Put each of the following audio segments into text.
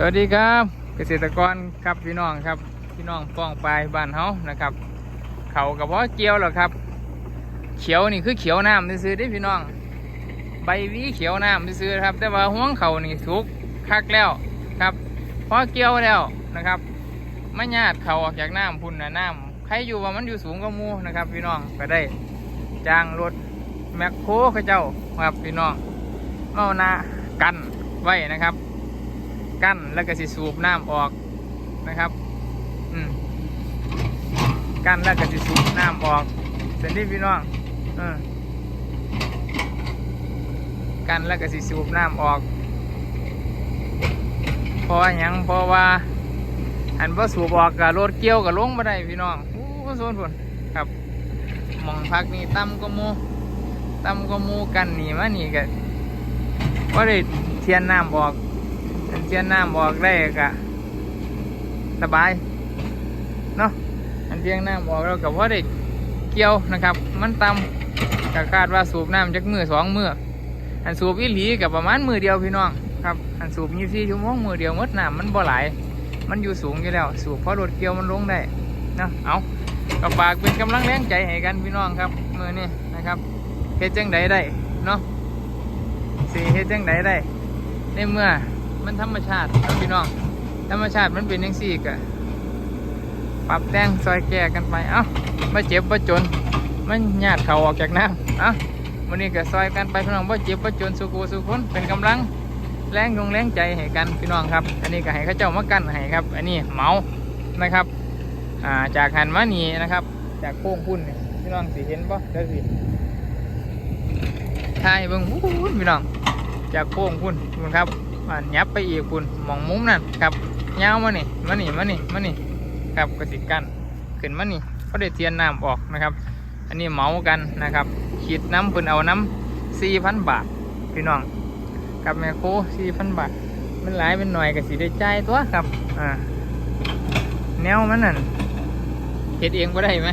สวัสดีครับ เกษตรกรครับพี่น้องครับ พี่น้องป้องปลายบ้านเฮานะครับ เขากับว่าเกียวหรอครับ เขียวนี่คือเขียวน้ำซื้อได้พี่น้อง ใบวีเขียวน้ำซื้อครับ แต่ว่าห่วงเขานี่สุกคักแล้วครับพอเกียวแล้วนะครับไม่ญาติเขาออกจากน้ำพุ่นนะน้ำใครอยู่ว่ามันอยู่สูงก็มูนะครับ พี่น้องก็ได้จ้างรถแมคโครเขาเจ้าครับพี่น้องเมาหนากันไว้นะครับ กั้นแล้วก็สิสูบน้ำออกนะครับอืมกั้นแล้วก็สิสูบน้ำออกเสร็จนี่พี่น้องเออกั้นแล้วก็สิสูบน้ำออกเพราะว่าหยังเพราะว่าอันว่าสูบออกกับรถเกี่ยวกับลงมาได้พี่น้องโอ้โซนพุ่นครับมองพักนี่ต่ำก็มูต่ำก็มูกันหนีมานี่ก็ก็ได้เทียนน้ำออก เจียนน้ำออกได้กะสบายเนาะอันเจียงน้ำออกเรากับว่าได้เกี่ยวนะครับ มันต่ำก็คาดว่าสูบน้ำจากมือสองมืออันสูบอีหลีกับประมาณมือเดียวพี่น้องครับอันสูบยี่สี่ชั่วโมงมือเดียวมดน้ำมันบ่ไหลมันอยู่สูงอยู่แล้ว สูบเพราะรถเกี่ยวมันลงได้เนาะเอาก็ฝากเป็นกำลังแรงใจให้กันพี่น้องครับมือนี้นะครับเฮ็ดจังใดได้เนาะสี่เฮ็ดจังใดได้ในเมื่อ มันธรรมชาติครับพี่น้อง ธรรมชาติมันเป็นยังสี่กะปรับแต่งซอยแก้กันไป เอ้ามาเจ็บมาจน มันญาติเขาออกจากน้ำเอ้าวันนี้ก็ซอยกันไปพี่น้องว่าเจ็บว่าจนสุกูสุคนเป็นกำลังแรงดวงแรงใจให้กันพี่น้องครับ อันนี้ก็ให้ข้าเจ้ามากันให้ครับ อันนี้เหมานะครับอ่าจากหันมานีนะครับ จากโค้งพุ่นพี่น้องสิเห็นปะเดี๋ยวสิถ่ายเบิ่งพี่น้อง จากโค้งพุ่นพุ่นครับอ่ายับไปอีกพุ่นมองมุมนั่นครับยาวมานี่มานี่มานี่มานี่ครับกระสิกันขึ้นมานี่ก็ได้เทียนน้ำออกนะครับ อันนี้เหมากันนะครับขีดน้ำพุ่นเอาน้ำสี่พันบาทพี่น้องกับแมคโคสี่พันบาท มันหลายเป็นหน่อยก็สิได้ใจตัวครับอ่าแนวมันนั่นเฮ็ดเองบ่ได้ไหม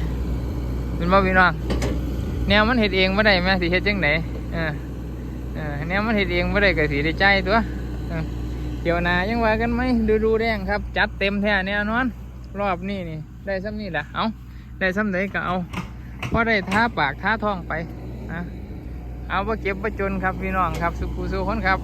เป็นบ่พี่น้องแนวมันเฮ็ดเองบ่ได้ไหมสิเฮ็ดจังไหนเออ เออเนี่ยมันเห็ดเองไม่ได้กระสีได้ใจตัวเกี่ยวหนายังว่ากันไหมดูดูแดงครับ จัดเต็มแท้แน่นอน รอบนี้นี่ ได้ซ้ำนี่แหละเอาได้ซ้ำไหนก็เอาเพราะได้ท้าปากท้าท้องไปนะเอาว่าเก็บว่าจนครับพี่น้องครับ สุขุสุขคนครับ